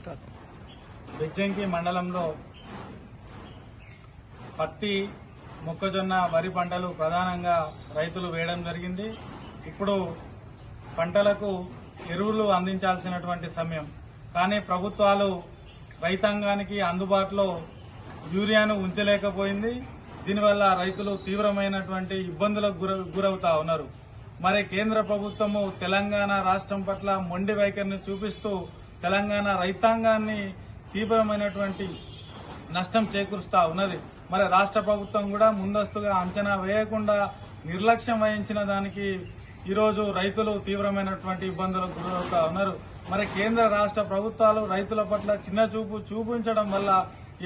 Start Bejjanki మండలంలో పత్తి మొక్కజొన్న వరి పంటలు ప్రధానంగా రైతులు వేయడం జరిగింది. ఇప్పుడు పంటలకు ఎరువులు అందించాల్సినటువంటి సమయం. కానీ ప్రభుత్వాలు రైతాంగానికి అందుబాటులో యూరియాను ఉంచలేకపోయింది. దీనివల్ల రైతులు తీవ్రమైనటువంటి ఇబ్బందులకు గురవుతా ఉన్నారు. మరి కేంద్ర ప్రభుత్వము తెలంగాణ రాష్ట్రం పట్ల మొండి వైఖరిని చూపిస్తూ తెలంగాణ రైతాంగాన్ని తీవ్రమైనటువంటి నష్టం చేకూరుస్తా ఉన్నది. మరి రాష్ట్ర ప్రభుత్వం కూడా ముందస్తుగా అంచనా వేయకుండా నిర్లక్ష్యం వహించిన దానికి ఈరోజు రైతులు తీవ్రమైనటువంటి ఇబ్బందులకు గురవుతా ఉన్నారు. మరి కేంద్ర రాష్ట్ర ప్రభుత్వాలు రైతుల పట్ల చిన్న చూపు చూపించడం వల్ల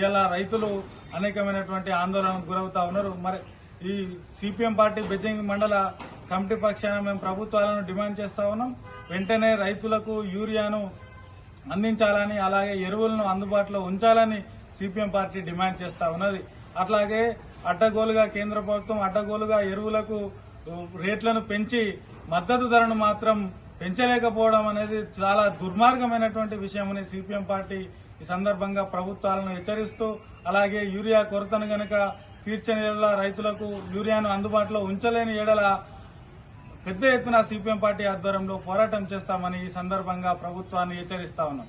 ఇలా రైతులు అనేకమైనటువంటి ఆందోళనకు గురవుతా ఉన్నారు. మరి ఈ సిపిఎం పార్టీ బెజింగ్ మండల కమిటీ పక్షాన మేము ప్రభుత్వాలను డిమాండ్ చేస్తా ఉన్నాం. వెంటనే రైతులకు యూరియాను అందించాలని అలాగే ఎరువులను అందుబాటులో ఉంచాలని సిపిఎం పార్టీ డిమాండ్ చేస్తా ఉన్నది. అట్లాగే అడ్డగోలుగా కేంద్ర ప్రభుత్వం అడ్డగోలుగా ఎరువులకు రేట్లను పెంచి మద్దతు ధరను మాత్రం పెంచలేకపోవడం అనేది చాలా దుర్మార్గమైనటువంటి విషయమని సిపిఎం పార్టీ ఈ సందర్భంగా ప్రభుత్వాలను హెచ్చరిస్తూ అలాగే యూరియా కొరతను గనక తీర్చని రైతులకు యూరియాను అందుబాటులో ఉంచలేని ఎడల పెద్ద ఎత్తున సిపిఎం పార్టీ ఆధ్వర్యంలో పోరాటం చేస్తామని ఈ సందర్భంగా ప్రభుత్వాన్ని హెచ్చరిస్తా ఉన్నాం.